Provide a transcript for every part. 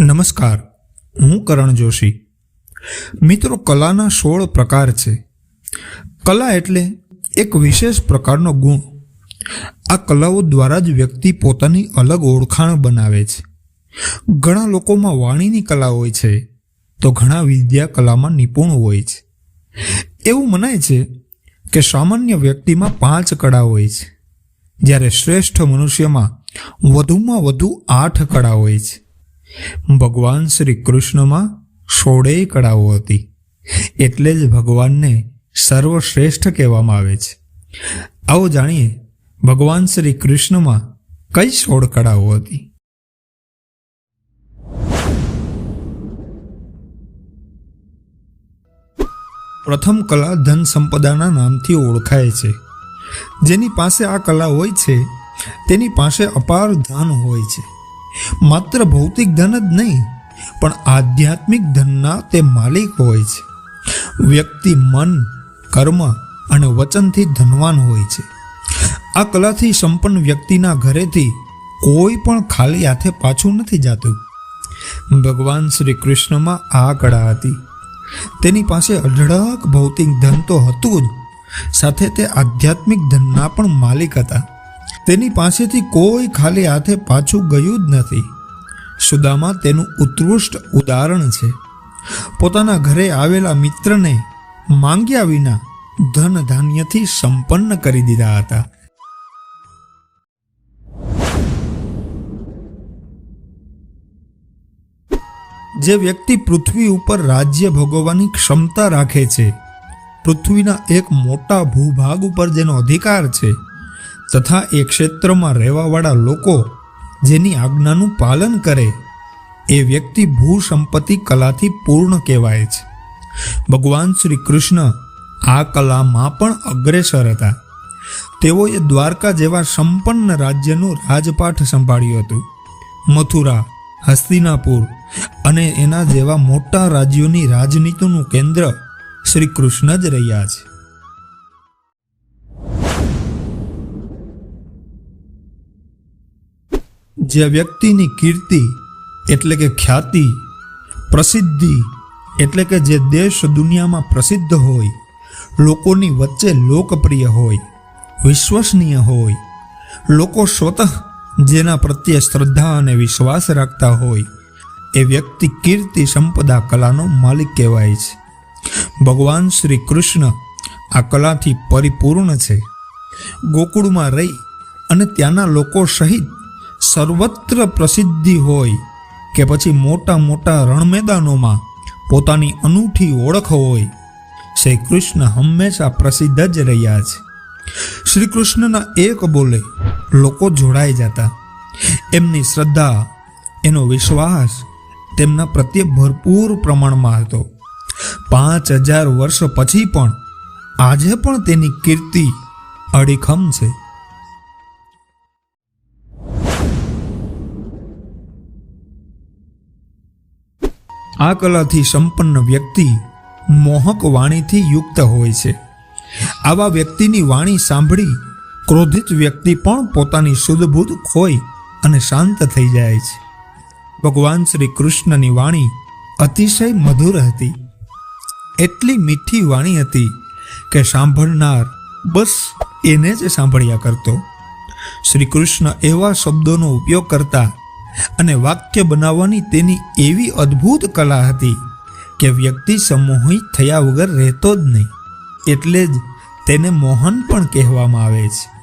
નમસ્કાર, હું કરણ જોશી. મિત્રો, કલાના સોળ પ્રકાર છે. કલા એટલે એક વિશેષ પ્રકારનો ગુણ. આ કલાઓ દ્વારા જ વ્યક્તિ પોતાની અલગ ઓળખાણ બનાવે છે. ઘણા લોકોમાં વાણીની કલા હોય છે, તો ઘણા વિદ્યા કલામાં નિપુણ હોય છે. એવું મનાય છે કે સામાન્ય વ્યક્તિમાં પાંચ કળા હોય છે, જ્યારે શ્રેષ્ઠ મનુષ્યમાં વધુમાં વધુ આઠ કળા હોય છે. ભગવાન શ્રી કૃષ્ણમાં સોળેય કળાઓ હતી. એટલે જ ભગવાનને સર્વશ્રેષ્ઠ કહેવામાં આવે છે. આવો જાણીએ ભગવાન શ્રી કૃષ્ણમાં કઈ સોળ કળાઓ હતી? પ્રથમ કલા ધન સંપદાના નામથી ઓળખાય છે. જેની પાસે આ કલા હોય છે, તેની પાસે અપાર ધન હોય છે. માત્ર ભૌતિક ધન જ નહીં, પણ આધ્યાત્મિક ધનના તે માલિક હોય છે. વ્યક્તિ મન, કર્મ અને વચનથી ધનવાન હોય છે. આ કલાથી સંપન્ન વ્યક્તિના ઘરેથી કોઈ પણ ખાલી હાથે પાછું નથી જાતું. ભગવાન શ્રી કૃષ્ણમાં આ કળા હતી. તેની પાસે અઢળક ભૌતિક ધન તો હતું જ, સાથે તે આધ્યાત્મિક ધનના પણ માલિક હતા. તેની પાસેથી કોઈ ખાલી હાથે પાછું ગયું જ નથી. સુદામા તેનું ઉત્કૃષ્ટ ઉદાહરણ છે. પોતાના ઘરે આવેલા મિત્રને માંગ્યા વિના ધન ધાન્યથી સંપન્ન કરી દીધા હતા. જે વ્યક્તિ પૃથ્વી ઉપર રાજ્ય ભોગવવાની ક્ષમતા રાખે છે, પૃથ્વીના એક મોટા ભૂભાગ ઉપર જેનો અધિકાર છે તથા એ ક્ષેત્રમાં રહેવાવાળા લોકો જેની આજ્ઞાનું પાલન કરે, એ વ્યક્તિ ભૂ સંપત્તિ કલાથી પૂર્ણ કહેવાય છે. ભગવાન શ્રી કૃષ્ણ આ કલામાં પણ અગ્રેસર હતા. તેઓએ દ્વારકા જેવા સંપન્ન રાજ્યનું રાજપાઠ સંભાળ્યું હતું. મથુરા, હસ્તિનાપુર અને એના જેવા મોટા રાજ્યોની રાજનીતિનું કેન્દ્ર શ્રી કૃષ્ણ જ રહ્યા છે. જે વ્યક્તિની કીર્તિ એટલે કે ખ્યાતિ, પ્રસિદ્ધિ એટલે કે જે દેશ દુનિયામાં પ્રસિદ્ધ હોય, લોકોની વચ્ચે લોકપ્રિય હોય, વિશ્વસનીય હોય, લોકો સ્વતઃ જેના પ્રત્યે શ્રદ્ધા અને વિશ્વાસ રાખતા હોય, એ વ્યક્તિ કીર્તિ સંપદા કલાનો માલિક કહેવાય છે. ભગવાન શ્રી કૃષ્ણ આ કલાથી પરિપૂર્ણ છે. ગોકુળમાં રહી અને ત્યાંના લોકો સહિત સર્વત્ર પ્રસિદ્ધિ હોય કે પછી મોટા મોટા રણમેદાનોમાં પોતાની અનૂઠી ઓળખ હોય, શ્રી કૃષ્ણ હંમેશા પ્રસિદ્ધ જ રહ્યા છે. શ્રી કૃષ્ણના એક બોલે, લોકો જોડાઈ જતા. એમની શ્રદ્ધા, એનો વિશ્વાસ તેમના પ્રત્યે ભરપૂર પ્રમાણમાં હતો. પાંચ હજાર વર્ષ પછી પણ આજે પણ તેની કીર્તિ અડીખમ છે. આ કલાથી સંપન્ન વ્યક્તિ મોહક વાણીથી યુક્ત હોય છે. આવા વ્યક્તિની વાણી સાંભળી ક્રોધિત વ્યક્તિ પણ પોતાની શુદ્ધભૂત ખોઈ અને શાંત થઈ જાય છે. ભગવાન શ્રી કૃષ્ણની વાણી અતિશય મધુર હતી. એટલી મીઠી વાણી હતી કે સાંભળનાર બસ એને જ સાંભળ્યા કરતો. શ્રી કૃષ્ણ એવા શબ્દોનો ઉપયોગ કરતા અને વાક્ય બનાવવાની તેની એવી અદ્ભુત કલા હતી કે વ્યક્તિ સમોહિત થયા વગર રહેતો જ નહીં. એટલે જ તેને મોહન પણ કહેવામાં આવે છે.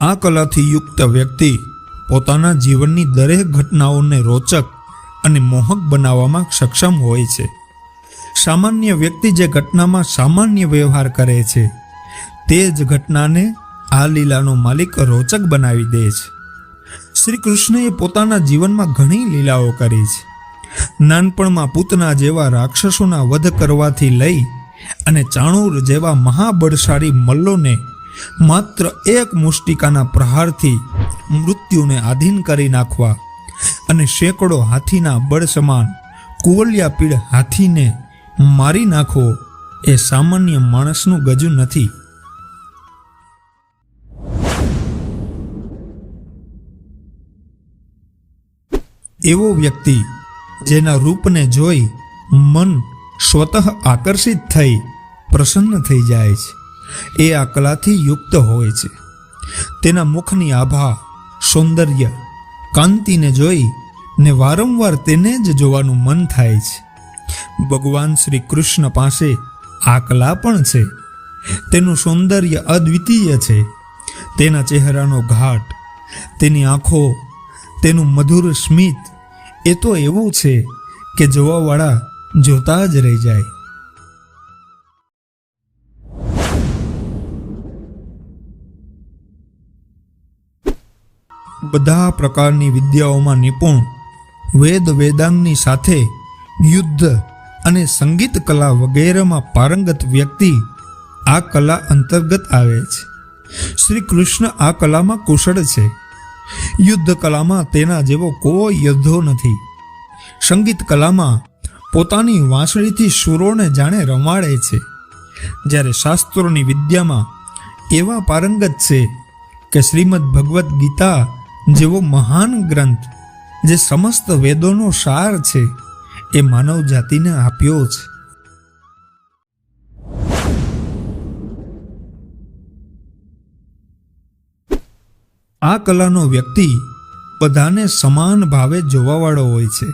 આ કલાથી યુક્ત વ્યક્તિ પોતાના જીવનની દરેક ઘટનાઓને રોચક અને મોહક બનાવવામાં સક્ષમ હોય છે. સામાન્ય વ્યક્તિ જે ઘટનામાં સામાન્ય વ્યવહાર કરે છે તે જ ઘટનાને આ લીલાનો માલિક રોચક બનાવી દે છે. શ્રી કૃષ્ણએ પોતાના જીવનમાં ઘણી લીલાઓ કરી છે. નાનપણમાં પૂતના જેવા રાક્ષસોના વધ કરવાથી લઈ અને ચાણૂર જેવા મહાબળશાળી મલ્લોને માત્ર એક મુષ્ટિકાના પ્રહારથી મૃત્યુને આધીન કરી નાખવા અને સેંકડો હાથીના બળ સમાન કુવલિયા પીડ હાથીને મારી નાખવો એ સામાન્ય માણસનું ગજુ નથી. એવો વ્યક્તિ જેના રૂપને જોઈ મન સ્વતઃ આકર્ષિત થઈ પ્રસન્ન થઈ જાય છે. એ આ કલાથી યુક્ત હોય છે. તેના મુખની આભા સૌંદર્ય કાંતિને જોઈ ને વારંવાર તેને જ જોવાનું મન થાય છે. ભગવાન શ્રી કૃષ્ણ પાસે આ કલા પણ છે. તેનું સૌંદર્ય અદ્વિતીય છે. તેના ચહેરાનો ઘાટ, તેની આંખો, તેનું મધુર સ્મિત એ તો એવું છે કે જોવાવાળા જોતા જ રહી જાય. બધા પ્રકારની વિદ્યાઓમાં નિપુણ, વેદ વેદાંગની સાથે યુદ્ધ અને સંગીત કલા વગેરેમાં પારંગત વ્યક્તિ આ કલા અંતર્ગત આવે છે. શ્રી કૃષ્ણ આ કલામાં કુશળ છે. યુદ્ધ કલામાં તેના જેવો કોઈ યોદ્ધો નથી. સંગીત કલામાં પોતાની વાંસળીથી સુરોને જાણે રમાડે છે. જ્યારે શાસ્ત્રોની વિદ્યામાં એવા પારંગત છે કે શ્રીમદ ભગવદ્ ગીતા જેવો મહાન ગ્રંથ જે સમસ્ત વેદોનો સાર છે, એ માનવ જાતિને આપ્યો છે. આ કલાનો વ્યક્તિ બધાને સમાન ભાવે જોવાવાળો હોય છે.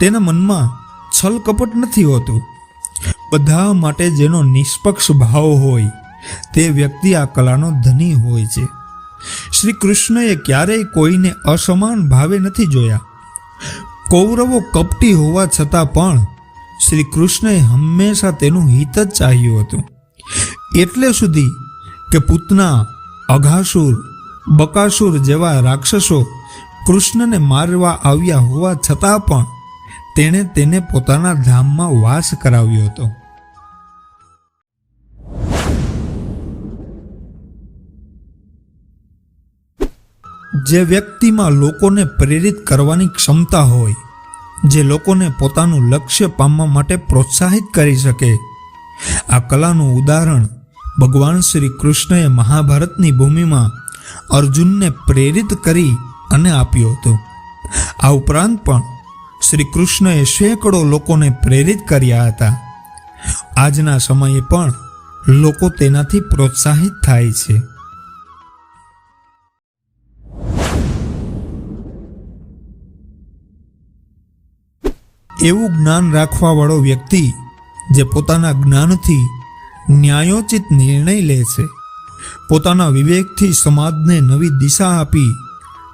તેના મનમાં છલકપટ નથી હોતું. બધા માટે જેનો નિષ્પક્ષ ભાવ હોય, તે વ્યક્તિ આ કલાનો ધની હોય છે. શ્રી કૃષ્ણએ ક્યારેય કોઈને અસમાન ભાવે નથી જોયા. કૌરવો કપટી હોવા છતાં પણ શ્રી કૃષ્ણએ હંમેશા તેનું હિત જ ચાહ્યું હતું. એટલે સુધી કે પૂતના અઘાસુર બકાસુર જેવા રાક્ષસો કૃષ્ણને મારવા આવ્યા હોવા છતાં પણ તેણે તેને પોતાના ધામમાં વાસ કરાવ્યો હતો. જે વ્યક્તિમાં લોકોને પ્રેરિત કરવાની ક્ષમતા હોય, જે લોકોને પોતાનું લક્ષ્ય પામવા માટે પ્રોત્સાહિત કરી શકે, આ કલાનું ઉદાહરણ ભગવાન શ્રી કૃષ્ણએ મહાભારતની ભૂમિમાં અર્જુનને પ્રેરિત કરી અને આપ્યો હતો. આ ઉપરાંત પણ શ્રી કૃષ્ણએ સેંકડો લોકોને પ્રેરિત કર્યા હતા. આજના સમયે પણ લોકો તેનાથી પ્રોત્સાહિત થાય છે. એવું જ્ઞાન રાખવાવાળો વ્યક્તિ જે પોતાના જ્ઞાનથી ન્યાયોચિત નિર્ણય લે છે. પોતાના વિવેકથી સમાજને નવી દિશા આપી,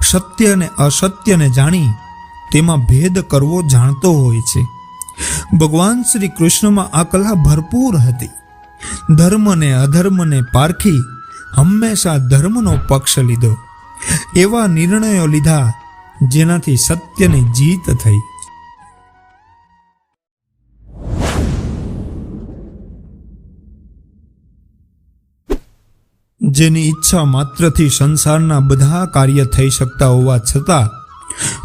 સત્ય અને અસત્યને જાણી તેમાં ભેદ કરવો જાણતો હોય છે. ભગવાન શ્રી કૃષ્ણમાં આ કલા ભરપૂર હતી. ધર્મને અધર્મને પારખી હંમેશા ધર્મનો પક્ષ લીધો. એવા નિર્ણયો લીધા જેનાથી સત્યની જીત થઈ. જેની ઈચ્છા માત્રથી સંસારના બધા કાર્ય થઈ શકતા હોવા છતાં,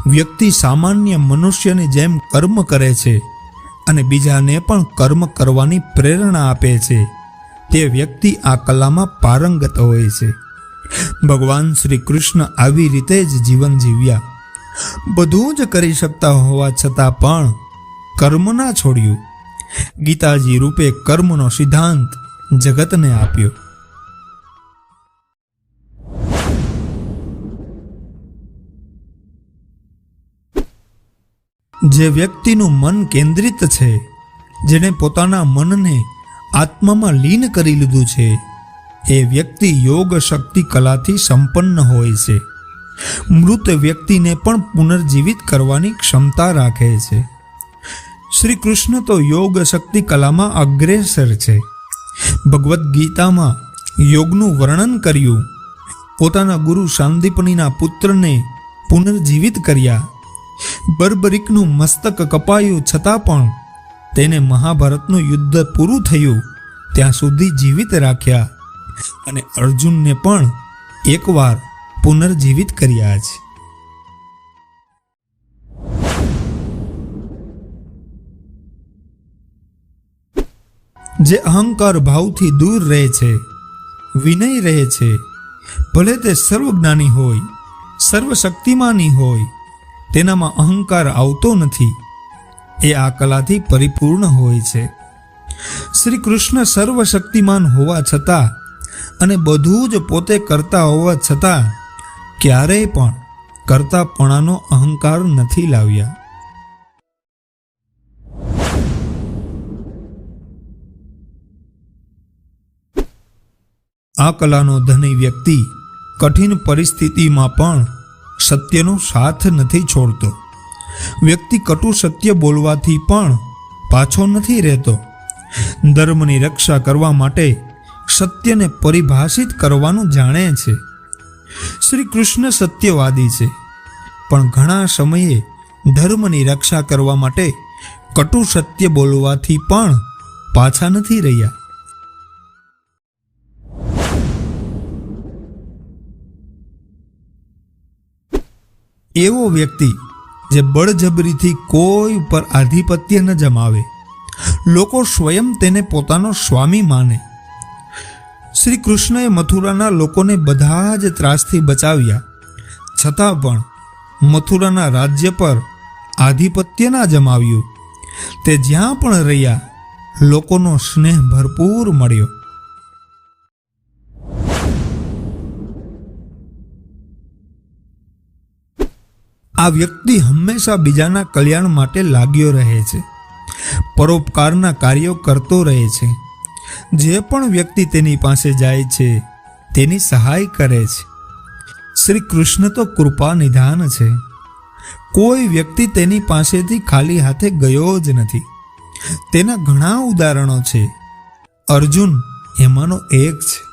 વ્યક્તિ સામાન્ય મનુષ્યની જેમ કર્મ કરે છે અને બીજાને પણ કર્મ કરવાની પ્રેરણા આપે છે. તે વ્યક્તિ આ કલામાં પારંગત હોય છે. ભગવાન શ્રી કૃષ્ણ આવી રીતે જ જીવન જીવ્યા. બધું જ કરી શકતા હોવા છતાં પણ કર્મ ના છોડ્યું. ગીતાજી રૂપે કર્મનો સિદ્ધાંત જગતને આપ્યો. જે વ્યક્તિનું મન કેન્દ્રિત છે, જેણે પોતાના મનને આત્મામાં લીન કરી લીધું છે, એ વ્યક્તિ યોગ શક્તિ કલાથી સંપન્ન હોય છે. મૃત વ્યક્તિને પણ પુનર્જીવિત કરવાની ક્ષમતા રાખે છે. શ્રી કૃષ્ણ તો યોગ શક્તિ કલામાં અગ્રેસર છે. ભગવદ્ ગીતામાં યોગનું વર્ણન કર્યું. પોતાના ગુરુ શાંદીપનીના પુત્રને પુનર્જીવિત કર્યા. બર્બરિકનું મસ્તક કપાયું છતાં પણ તેને મહાભારતનું યુદ્ધ પૂરું થયું, ત્યાં સુધી જીવિત રાખ્યા અને અર્જુનને પણ એકવાર પુનર્જીવિત કર્યા છે જે અહંકાર ભાવથી દૂર રહે છે, વિનય રહે છે, ભલે તે સર્વજ્ઞાની હોય, સર્વશક્તિમાની હોય તેનામાં અહંકાર આવતો નથી. એ આ કલાથી પરિપૂર્ણ હોય છે. શ્રી કૃષ્ણ સર્વશક્તિમાન હોવા છતાં અને બધું જ પોતે કરતા હોવા છતાં ક્યારેય પણ કરતાપણાનો અહંકાર નથી લાવ્યા. આ કલાનો ધની વ્યક્તિ કઠિન પરિસ્થિતિમાં પણ સત્યનો સાથ નથી છોડતો. વ્યક્તિ કટુ સત્ય બોલવાથી પણ પાછો નથી રહેતો. ધર્મની રક્ષા કરવા માટે સત્યને પરિભાષિત કરવાનું જાણે છે. શ્રી કૃષ્ણ સત્યવાદી છે, પણ ઘણા સમયે ધર્મની રક્ષા કરવા માટે કટુ સત્ય બોલવાથી પણ પાછા નથી રહ્યા. એવો વ્યક્તિ જે બળજબરીથી કોઈ ઉપર આધિપત્ય ન જમાવે. લોકો સ્વયં તેને પોતાનો સ્વામી માને. શ્રી કૃષ્ણએ મથુરાના લોકોને બધા જ ત્રાસથી બચાવ્યા. છતાં પણ મથુરાના રાજ્ય પર આધિપત્ય ના જમાવ્યું. તે જ્યાં પણ રહ્યા, લોકોનો સ્નેહ ભરપૂર મળ્યો. આ વ્યક્તિ હંમેશા બીજાના કલ્યાણ માટે લાગ્યો રહે છે. પરોપકારના કાર્યો કરતો રહે છે. જે પણ વ્યક્તિ તેની પાસે જાય છે, તેની સહાય કરે છે. શ્રી કૃષ્ણ તો કૃપા નિધાન છે. કોઈ વ્યક્તિ તેની પાસેથી ખાલી હાથે ગયો જ નથી. તેના ઘણા ઉદાહરણો છે. અર્જુન એમાંનો એક છે.